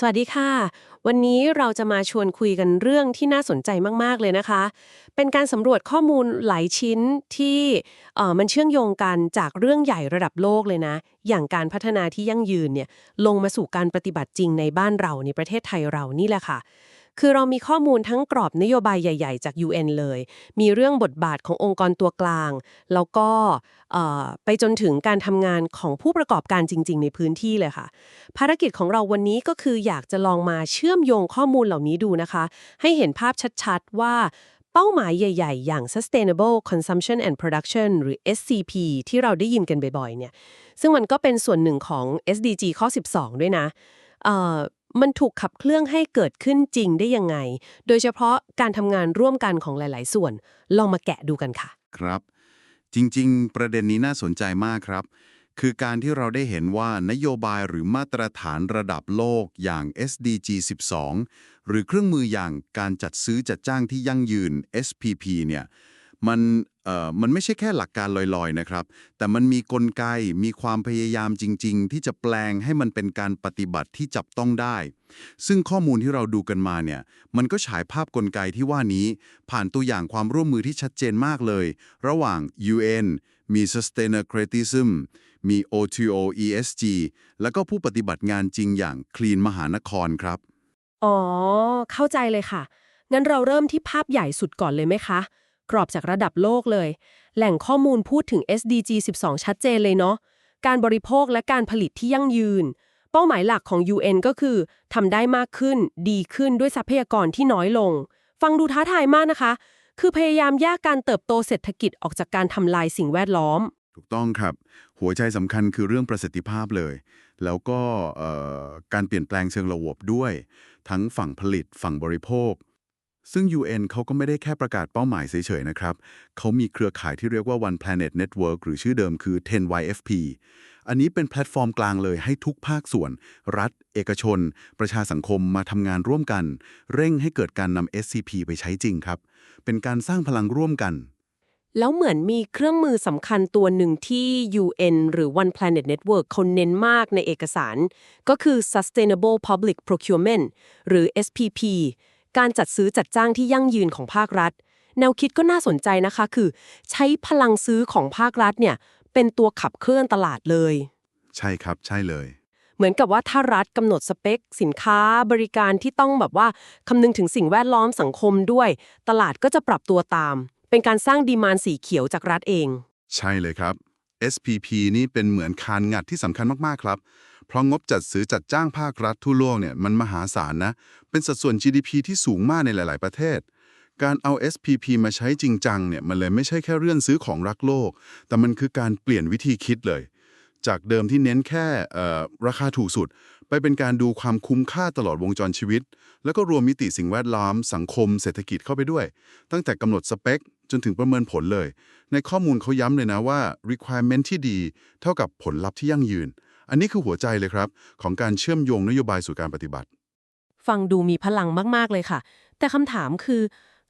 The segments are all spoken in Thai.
สวัสดีค่ะ วันนี้เราจะมาชวนคุยกันเรื่องที่น่าสนใจมาก ๆ เลยนะคะ เป็นการสำรวจข้อมูลหลายชิ้นที่เอ่อมันเชื่อมโยงกันจากเรื่องใหญ่ระดับโลกเลยนะ อย่างการพัฒนาที่ยั่งยืนเนี่ยลงมาสู่การปฏิบัติจริงในบ้านเราในประเทศไทยเรานี่แหละค่ะ คือเรามีข้อมูลทั้งกรอบนโยบายใหญ่ ๆ จาก UN เลย มีเรื่องบทบาทขององค์กรตัวกลาง แล้วก็ไปจนถึงการทำงานของผู้ประกอบการจริง ๆ ในพื้นที่เลยค่ะ ภารกิจของเราวันนี้ก็คืออยากจะลองมาเชื่อมโยงข้อมูลเหล่านี้ดูนะคะ ให้เห็นภาพชัดๆว่าเป้าหมายใหญ่ ๆ อย่าง Sustainable Consumption and Production หรือ SCP ที่เราได้ยินกันบ่อยๆ เนี่ย ซึ่งมันก็เป็นส่วนหนึ่งของ SDG ข้อ 12 ด้วยนะ มันถูกขับเคลื่อนให้เกิดขึ้นจริงได้ยังไง โดยเฉพาะการทำงานร่วมกันของหลาย ๆ ส่วน ลองมาแกะดูกันค่ะ ครับ จริง ๆ ประเด็นนี้น่าสนใจมากครับ คือการที่เราได้เห็นว่านโยบายหรือมาตรฐานระดับโลกอย่าง SDG 12 หรือเครื่องมืออย่างการจัดซื้อจัดจ้างที่ยั่งยืน SPP เนี่ย มันเอ่อมันไม่ใช่แค่หลักการลอยๆนะครับ แต่มันมีกลไกมีความพยายามจริง ๆ ที่จะแปลงให้มันเป็นการปฏิบัติที่จับต้องได้ ซึ่งข้อมูลที่เราดูกันมาเนี่ยมันก็ฉายภาพกลไกที่ว่านี้ ผ่านตัวอย่างความร่วมมือที่ชัดเจนมากเลย ระหว่าง UN มี Sustainabilism มี O2O ESG แล้วก็ผู้ปฏิบัติงานจริงอย่าง Clean มหานครครับ อ๋อ เข้าใจเลยค่ะ งั้นเราเริ่มที่ภาพใหญ่สุดก่อนเลยไหมคะ กรอบจากระดับโลกเลย แหล่งข้อมูลพูดถึง SDG 12 ชัดเจนเลยเนาะ การบริโภคและการผลิตที่ยั่งยืน เป้าหมายหลักของ UN ก็คือทำได้มากขึ้น ดีขึ้นด้วยทรัพยากรที่น้อยลง ฟังดูท้าทายมากนะคะ คือพยายามแยกการเติบโตเศรษฐกิจออกจากการทำลายสิ่งแวดล้อม ถูกต้องครับ หัวใจสำคัญคือเรื่องประสิทธิภาพเลย แล้วก็การเปลี่ยนแปลงเชิงระบบด้วย ทั้งฝั่งผลิตฝั่งบริโภค ซึ่ง UN เขาก็ไม่ได้แค่ประกาศเป้าหมายเฉยๆนะครับ เขามีเครือข่ายที่เรียกว่า One Planet Network หรือชื่อเดิมคือ 10YFP อันนี้เป็นแพลตฟอร์มกลางเลยให้ทุกภาคส่วน รัฐ เอกชน ประชาสังคมมาทำงานร่วมกัน เร่งให้เกิดการนำ SCP ไปใช้จริงครับ เป็นการสร้างพลังร่วมกัน แล้วเหมือนมีเครื่องมือสำคัญตัวหนึ่งที่ UN หรือ One Planet Network เขาเน้นมากในเอกสาร ก็คือ Sustainable Public Procurement หรือ SPP การจัดซื้อจัดจ้างที่ยั่งยืนของภาครัฐ แนวคิดก็น่าสนใจนะคะ คือ ใช้พลังซื้อของภาครัฐเนี่ยเป็นตัวขับเคลื่อนตลาดเลย ใช่ครับใช่เลย เหมือนกับว่าถ้ารัฐกำหนดสเปค สินค้าบริการที่ต้องแบบว่าคำนึงถึงสิ่งแวดล้อมสังคมด้วย ตลาดก็จะปรับตัวตาม เป็นการสร้างดีมานสีเขียวจากรัฐเอง ใช่เลยครับ SPP นี่เป็นเหมือนคานงัดที่สำคัญมากๆ ครับ เพราะงบจัดซื้อจัดจ้างภาครัฐทั่วโลกเนี่ยมันมหาศาลนะ เป็นสัดส่วน GDP ที่สูงมากในหลาย ๆ ประเทศ การเอา SPP มาใช้จริงจังเนี่ยมันเลยไม่ใช่แค่เรื่องซื้อของรักโลก แต่มันคือการเปลี่ยนวิธีคิดเลย จากเดิมที่เน้นแค่เอ่อราคาถูกสุด ไปเป็นการดูความคุ้มค่าตลอดวงจรชีวิต แล้วก็รวมมิติสิ่งแวดล้อมสังคมเศรษฐกิจเข้าไปด้วย ตั้งแต่กำหนดสเปค จนถึงประเมินผลเลย ในข้อมูลเขาย้ำเลยนะว่า requirement ที่ดี เท่ากับผลลัพธ์ที่ยั่งยืน อันนี้คือหัวใจเลยครับ ของการเชื่อมโยงนโยบายสู่การปฏิบัติ ฟังดูมีพลังมากๆเลยค่ะ แต่คำถามคือ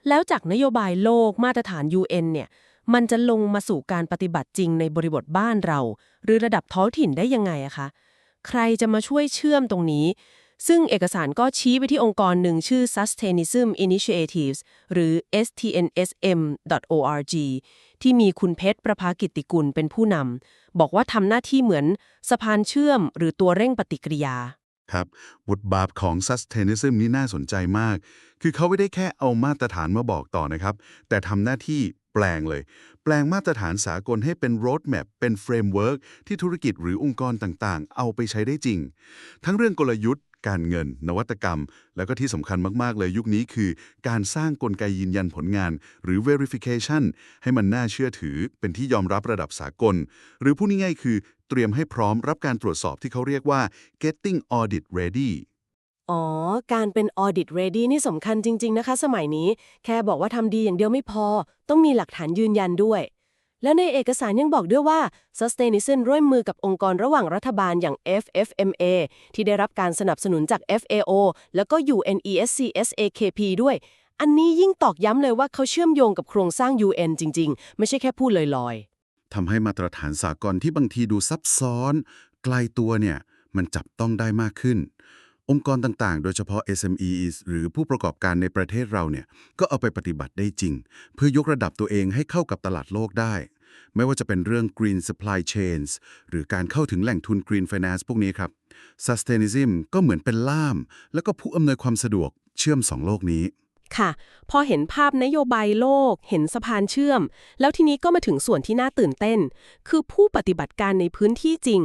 แล้วจากนโยบายโลกมาตรฐาน UN เนี่ยมันจะลงมาสู่การปฏิบัติจริงในบริบทบ้านเรา หรือระดับท้องถิ่นได้ยังไงอะคะ ใครจะมาช่วยเชื่อมตรงนี้ ซึ่งเอกสารก็ชี้ไปที่องค์กรหนึ่งชื่อ Sustainism Initiatives หรือ stnsm.org ที่มีคุณเพชรประภากิติกุลเป็นผู้นำ บอกว่าทำหน้าที่เหมือนสะพานเชื่อมหรือตัวเร่งปฏิกิริยา ครับบทบาทของ Sustainabilism นี่น่าสนใจมาก คือเขาไม่ได้แค่เอามาตรฐานมาบอกต่อนะครับ แต่ทำหน้าที่แปลงเลย แปลงมาตรฐานสากลให้เป็น roadmap เป็น framework ที่ธุรกิจหรือองค์กรต่างๆ เอาไปใช้ได้จริง ทั้งเรื่องกลยุทธ์ การเงิน นวัตกรรม แล้วก็ที่สำคัญมาก ๆ เลยยุคนี้คือ การสร้างกลไกยืนยันผลงาน หรือ verification ให้มันน่าเชื่อถือ เป็นที่ยอมรับระดับสากล หรือพูดง่ายๆคือ เตรียมให้พร้อมรับการตรวจสอบที่เขาเรียกว่า getting audit ready อ๋อ การเป็น audit ready นี่สำคัญจริง ๆ นะคะ สมัยนี้ แค่บอกว่าทำดีอย่างเดียวไม่พอ ต้องมีหลักฐานยืนยันด้วย และในเอกสารยังบอกด้วยว่า Sustainison ร่วมมือกับองค์กรระหว่างรัฐบาลอย่าง FFMA ที่ได้รับการสนับสนุนจาก FAO แล้วก็ UNESC SAKP ด้วย อันนี้ยิ่งตอกย้ำเลยว่าเขาเชื่อมโยงกับโครงสร้าง UN จริง ๆ ไม่ใช่แค่พูดลอยๆทำให้มาตรฐานสากลที่บางทีดูซับซ้อน ไกลตัวเนี่ยมันจับต้องได้มากขึ้น องค์กรต่างๆ โดยเฉพาะ SMEs หรือผู้ประกอบการในประเทศเราเนี่ยก็เอาไปปฏิบัติได้จริง เพื่อยกระดับตัวเองให้เข้ากับตลาดโลกได้ ไม่ว่าจะเป็นเรื่อง Green Supply Chains หรือการเข้าถึงแหล่งทุน Green Finance พวกนี้ครับ Sustainalism ก็เหมือนเป็นล่าม แล้วก็ผู้อำนวยความสะดวกเชื่อมสองโลกนี้ค่ะ พอเห็นภาพนโยบายโลก เห็นสะพานเชื่อม แล้วทีนี้ก็มาถึงส่วนที่น่าตื่นเต้น คือผู้ปฏิบัติการในพื้นที่จริง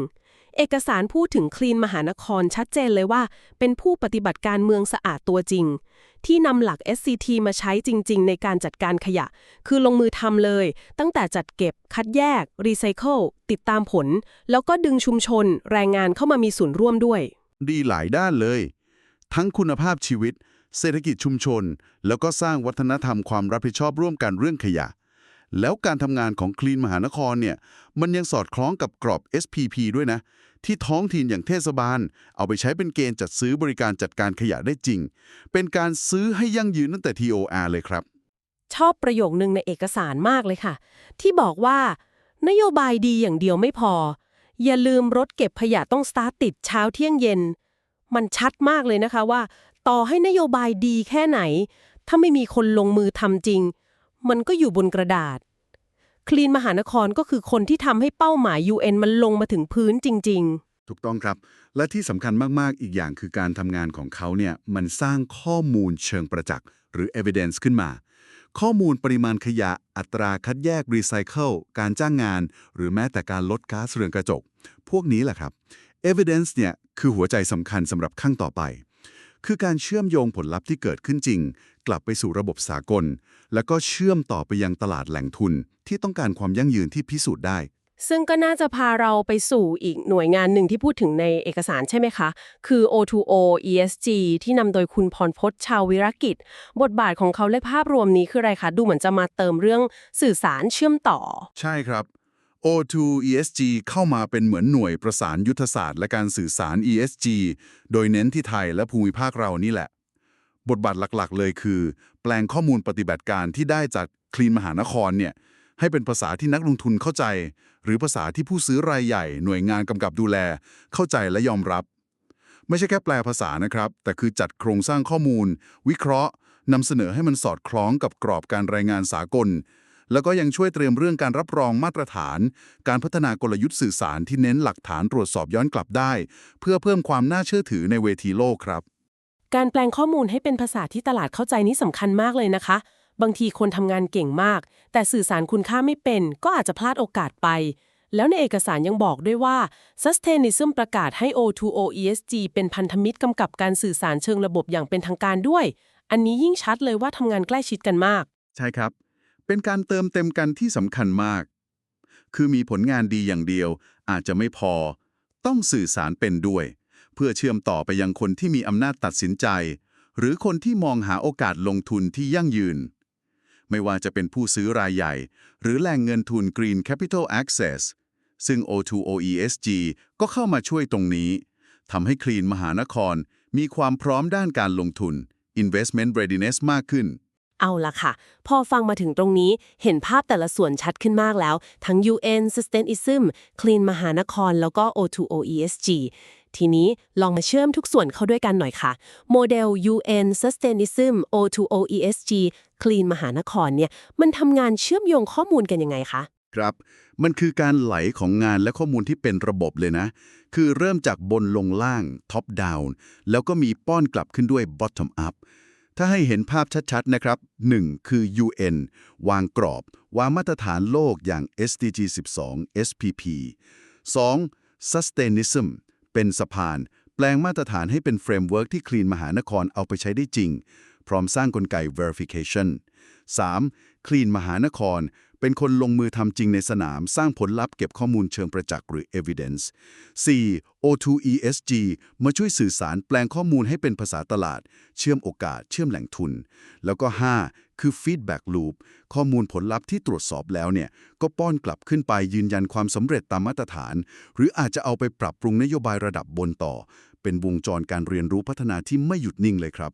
เอกสารพูดถึงคลีนมหานครชัดเจนเลยว่า เป็นผู้ปฏิบัติการเมืองสะอาดตัวจริง ที่นำหลัก SCT มาใช้จริง ๆ ในการจัดการขยะ คือลงมือทำเลย ตั้งแต่จัดเก็บ คัดแยก รีไซเคิล ติดตามผล แล้วก็ดึงชุมชน แรงงานเข้ามามีส่วนร่วมด้วย ดีหลายด้านเลย ทั้งคุณภาพชีวิต เศรษฐกิจชุมชน แล้วก็สร้างวัฒนธรรมความรับผิดชอบร่วมกันเรื่องขยะ แล้วการทำงานของคลีนมหานครเนี่ยมันยังสอดคล้องกับกรอบ SPP ด้วยนะ ที่ท้องถิ่นอย่างเทศบาล เอาไปใช้เป็นเกณฑ์จัดซื้อบริการจัดการขยะได้จริง เป็นการซื้อให้ยั่งยืนตั้งแต่ TOR เลยครับ ชอบประโยคนึงในเอกสารมากเลยค่ะ ที่บอกว่านโยบายดีอย่างเดียวไม่พอ อย่าลืมรถเก็บขยะต้องสตาร์ทติดเช้าเที่ยงเย็น มันชัดมากเลยนะคะว่า ต่อให้นโยบายดีแค่ไหน ถ้าไม่มีคนลงมือทำจริง มันก็อยู่บนกระดาษ คลีนมหานครก็คือคนที่ทำให้เป้าหมาย UN มันลงมาถึงพื้นจริง ๆ ถูกต้องครับ และที่สำคัญมาก ๆ อีกอย่างคือการทำงานของเขาเนี่ยมันสร้างข้อมูลเชิงประจักษ์ หรือ evidence ขึ้นมา ข้อมูลปริมาณขยะ อัตราคัดแยกรีไซเคิลการจ้างงาน หรือแม้แต่การลดก๊าซเรือนกระจก พวกนี้แหละครับ evidence เนี่ยคือหัวใจสำคัญสำหรับขั้นต่อไป คือการเชื่อมโยงผลลัพธ์ที่เกิดขึ้นจริง กลับไปสู่ระบบสากล แล้วก็เชื่อมต่อไปยังตลาดแหล่งทุนที่ต้องการความยั่งยืนที่พิสูจน์ได้ๆซึ่งก็น่าจะพาเราไปสู่อีกหน่วยงานหนึ่งที่พูดถึงในเอกสารใช่ไหมคะ คือ O2O ESG ที่นำโดยคุณพรพจน์ชาววิรกิจ บทบาทของเขาและภาพรวมนี้คืออะไรคะ ดูเหมือนจะมาเติมเรื่องสื่อสารเชื่อมต่อ ใช่ครับ O2 ESG เข้ามาเป็นเหมือนหน่วยประสานยุทธศาสตร์และการสื่อสาร ESG โดยเน้นที่ไทยและภูมิภาคเรานี่แหละ บทบาทหลักๆ เลยคือ แปลงข้อมูลปฏิบัติการที่ได้จากคลีนมหานครเนี่ยให้เป็นภาษาที่นักลงทุนเข้าใจ หรือภาษาที่ผู้ซื้อรายใหญ่ หน่วยงานกำกับดูแล เข้าใจและยอมรับ ไม่ใช่แค่แปลภาษานะครับ แต่คือจัดโครงสร้างข้อมูล วิเคราะห์นำเสนอให้มันสอดคล้องกับกรอบการรายงานสากล แล้วก็ยังช่วยเตรียมเรื่องการรับรองมาตรฐาน การพัฒนากลยุทธ์สื่อสารที่เน้นหลักฐานตรวจสอบย้อนกลับได้ เพื่อเพิ่มความน่าเชื่อถือในเวทีโลกครับ การแปลงข้อมูลให้เป็นภาษาที่ตลาดเข้าใจนี่สำคัญมากเลยนะคะ บางทีคนทำงานเก่งมาก แต่สื่อสารคุณค่าไม่เป็น ก็อาจจะพลาดโอกาสไป แล้วในเอกสารยังบอกด้วยว่า Sustainalism ประกาศให้ O2O ESG เป็นพันธมิตรกำกับการสื่อสารเชิงระบบอย่างเป็นทางการด้วย อันนี้ยิ่งชัดเลยว่าทำงานใกล้ชิดกันมาก ใช่ครับ เป็นการเติมเต็มกันที่สำคัญมาก คือมีผลงานดีอย่างเดียว อาจจะไม่พอ ต้องสื่อสารเป็นด้วย เพื่อเชื่อมต่อไปยังคนที่มีอำนาจตัดสินใจ หรือคนที่มองหาโอกาสลงทุนที่ยั่งยืน ไม่ว่าจะเป็นผู้ซื้อรายใหญ่ หรือแหล่งเงินทุน Green Capital Access ซึ่ง O2OESG ก็เข้ามาช่วยตรงนี้ทำให้คลีนมหานคร มีความพร้อมด้านการลงทุน Investment Readiness มากขึ้น เอาละค่ะ พอฟังมาถึงตรงนี้เห็นภาพแต่ละส่วนชัดขึ้นมากแล้ว ทั้ง UN Sustaintism Clean มหานคร แล้วก็ O2O ESG ทีนี้ลองมาเชื่อมทุกส่วนเข้าด้วยกันหน่อยค่ะ โมเดล UN Sustainabilism O2O ESG Clean มหานครเนี่ยมันทำงานเชื่อมโยงข้อมูลกันยังไงคะ ครับ มันคือการไหลของงานและข้อมูลที่เป็นระบบเลยนะ คือเริ่มจากบนลงล่าง top down แล้วก็มีป้อนกลับขึ้นด้วย bottom up ถ้าให้เห็นภาพชัด ๆ นะครับ 1. คือ UN วางกรอบ วางมาตรฐานโลกอย่าง SDG 12 SPP 2. Sustainalism เป็นสะพาน แปลงมาตรฐานให้เป็นเฟรมเวิร์กที่คลีนมหานครเอาไปใช้ได้จริง พร้อมสร้างกลไก verification 3. คลีนมหานคร เป็นคนลงมือทำจริงในสนาม สร้างผลลัพธ์เก็บข้อมูลเชิงประจักษ์หรือ evidence 4. O2ESG มาช่วยสื่อสารแปลงข้อมูลให้เป็นภาษาตลาด เชื่อมโอกาส เชื่อมแหล่งทุน แล้วก็ 5. คือ feedback loop ข้อมูลผลลัพธ์ที่ตรวจสอบแล้วเนี่ย ก็ป้อนกลับขึ้นไปยืนยันความสำเร็จตามมาตรฐาน หรืออาจจะเอาไปปรับปรุงนโยบายระดับบนต่อ เป็นวงจรการเรียนรู้พัฒนาที่ไม่หยุดนิ่งเลยครับ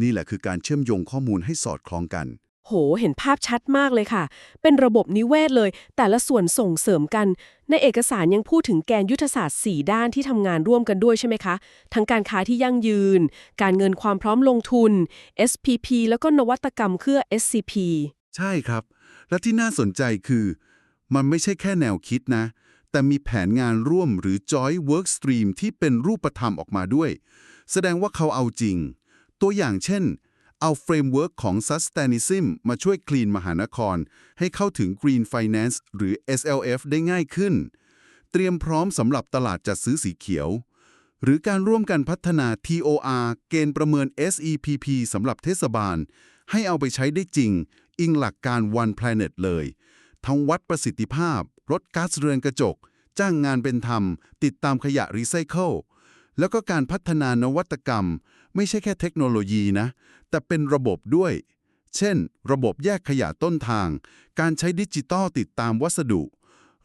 นี่แหละคือการเชื่อมโยงข้อมูลให้สอดคล้องกัน โห เห็นภาพชัดมากเลยค่ะ เป็นระบบนิเวศเลย แต่ละส่วนส่งเสริมกัน ในเอกสารยังพูดถึงแกนยุทธศาสตร์ 4 ด้านที่ทำงานร่วมกันด้วยใช่ไหมคะ ทั้งการค้าที่ยั่งยืน การเงินความพร้อมลงทุน SPP แล้วก็นวัตกรรมเครือ SCP ใช่ครับ และที่น่าสนใจคือ มันไม่ใช่แค่แนวคิดนะ แต่มีแผนงานร่วมหรือ Joint Work Stream ที่เป็นรูปธรรมออกมาด้วย แสดงว่าเขาเอาจริง ตัวอย่างเช่น เอาเฟรมเวิร์กของ Sustainalism มาช่วยคลีนมหานคร ให้เข้าถึง Green Finance หรือ SLF ได้ง่ายขึ้น เตรียมพร้อมสำหรับตลาดจัดซื้อสีเขียว หรือการร่วมกันพัฒนา TOR เกณฑ์ประเมิน SEPP สำหรับเทศบาล ให้เอาไปใช้ได้จริง อิงหลักการ One Planet เลย ทั้งวัดประสิทธิภาพลดก๊าซเรือนกระจก จ้างงานเป็นธรรม ติดตามขยะรีไซเคิลแล้วก็การพัฒนานวัตกรรม ไม่ใช่แค่เทคโนโลยีนะ แต่เป็นระบบด้วย เช่น ระบบแยกขยะต้นทาง การใช้ดิจิตอลติดตามวัสดุ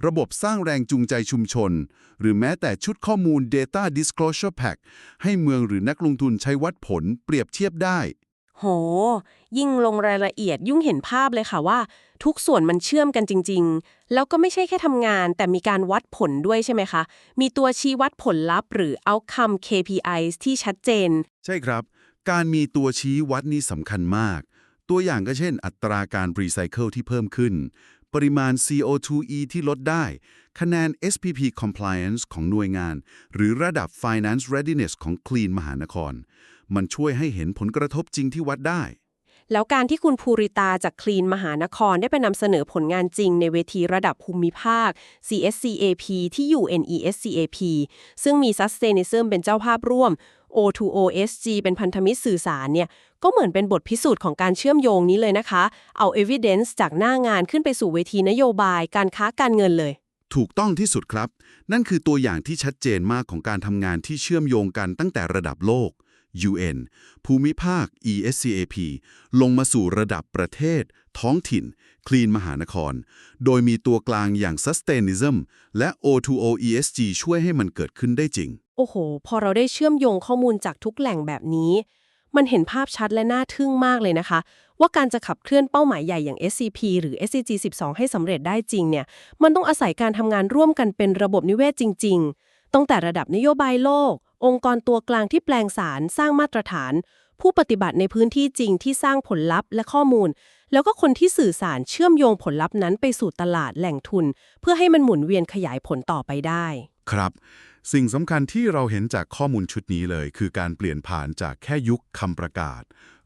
ระบบสร้างแรงจูงใจชุมชน หรือแม้แต่ชุดข้อมูล Data Disclosure Pack ให้เมืองหรือนักลงทุนใช้วัดผลเปรียบเทียบได้ โห ยิ่งลงรายละเอียดยุ่งเห็นภาพเลยค่ะว่า ทุกส่วนมันเชื่อมกันจริง ๆ แล้วก็ไม่ใช่แค่ทำงาน แต่มีการวัดผลด้วยใช่ไหมคะ มีตัวชี้วัดผลลัพธ์หรือ outcome KPIs ที่ชัดเจน ใช่ครับ การมีตัวชี้วัดนี่สำคัญมาก ตัวอย่างก็เช่น อัตราการรีไซเคิลที่เพิ่มขึ้น ปริมาณ CO2e ที่ลดได้ คะแนน SPP compliance ของหน่วยงาน หรือระดับ finance readiness ของ Clean มหานคร มันช่วยให้เห็นผลกระทบจริงที่วัดได้ แล้วการที่คุณภูริตาจากคลีนมหานครได้ไปนำเสนอผลงานจริงในเวทีระดับภูมิภาค CSCAP ที่ UNESCAP ซึ่งมี Sustainalism เป็นเจ้าภาพร่วม O2OSG เป็นพันธมิตรสื่อสารเนี่ย ก็เหมือนเป็นบทพิสูจน์ของการเชื่อมโยงนี้เลยนะคะ เอา evidence จากหน้างานขึ้นไปสู่เวทีนโยบายการค้าการเงินเลย ถูกต้องที่สุดครับ นั่นคือตัวอย่างที่ชัดเจนมากของการทำงานที่เชื่อมโยงกันตั้งแต่ระดับโลก UN ภูมิภาค ESCAP ลงมาสู่ระดับประเทศ ท้องถิ่น คลีนมหานคร โดยมีตัวกลางอย่าง Sustainalism และ O2OESG ช่วยให้มันเกิดขึ้นได้จริง โอ้โห พอเราได้เชื่อมโยงข้อมูลจากทุกแหล่งแบบนี้ มันเห็นภาพชัดและน่าทึ่งมากเลยนะคะ ว่าการจะขับเคลื่อนเป้าหมายใหญ่อย่าง SCP หรือ SCG 12 ให้สำเร็จได้จริงเนี่ย มันต้องอาศัยการทำงานร่วมกันเป็นระบบนิเวศจริง ๆตั้งแต่ระดับนโยบายโลก องค์กรตัวกลางที่แปลงสารสร้างมาตรฐาน ผู้ปฏิบัติในพื้นที่จริงที่สร้างผลลัพธ์และข้อมูล แล้วก็คนที่สื่อสารเชื่อมโยงผลลัพธ์นั้นไปสู่ตลาดแหล่งทุน เพื่อให้มันหมุนเวียนขยายผลต่อไปได้ ครับ สิ่งสำคัญที่เราเห็นจากข้อมูลชุดนี้เลย คือการเปลี่ยนผ่านจากแค่ยุคคำประกาศ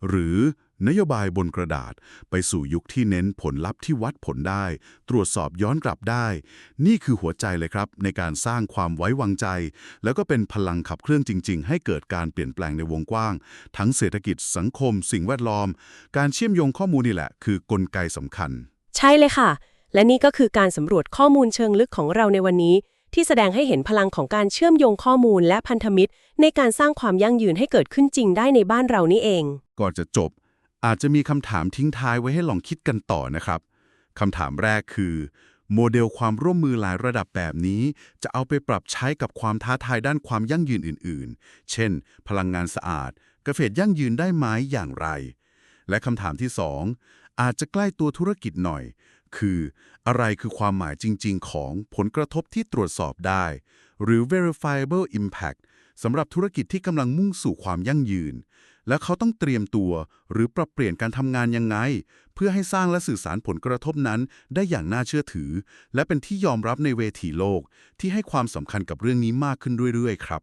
หรือ นโยบายบนกระดาษไปสู่ยุคที่เน้นผลลัพธ์ที่วัดผลได้ ตรวจสอบย้อนกลับได้ นี่คือหัวใจเลยครับ ในการสร้างความไว้วางใจ แล้วก็เป็นพลังขับเคลื่อนจริง ๆ ให้เกิดการเปลี่ยนแปลงในวงกว้าง ทั้งเศรษฐกิจสังคม สิ่งแวดล้อม การเชื่อมโยงข้อมูลนี่แหละ คือกลไกสำคัญ ใช่เลยค่ะ และนี่ก็คือการสำรวจข้อมูลเชิงลึกของเราในวันนี้ ที่แสดงให้เห็นพลังของการเชื่อมโยงข้อมูลและพันธมิตร ในการสร้างความยั่งยืนให้เกิดขึ้นจริงได้ในบ้านเรานี่เอง ก่อนจะจบ อาจจะมีคำถามทิ้งท้ายไว้ให้ลองคิดกันต่อนะครับคำถามแรกคือ โมเดลความร่วมมือหลายระดับแบบนี้ จะเอาไปปรับใช้กับความท้าทายด้านความยั่งยืนอื่น ๆ เช่น พลังงานสะอาด เกษตรยั่งยืนได้ไหมอย่างไร และคำถามที่ 2 อาจจะใกล้ตัวธุรกิจหน่อย คืออะไรคือความหมายจริง ๆ ของผลกระทบที่ตรวจสอบได้ หรือ verifiable impact สำหรับธุรกิจที่กำลังมุ่งสู่ความยั่งยืน และเขาต้องเตรียมตัว หรือปรับเปลี่ยนการทำงานยังไง เพื่อให้สร้างและสื่อสารผลกระทบนั้นได้อย่างน่าเชื่อถือ และเป็นที่ยอมรับในเวทีโลกที่ให้ความสำคัญกับเรื่องนี้มากขึ้นเรื่อยๆ ครับ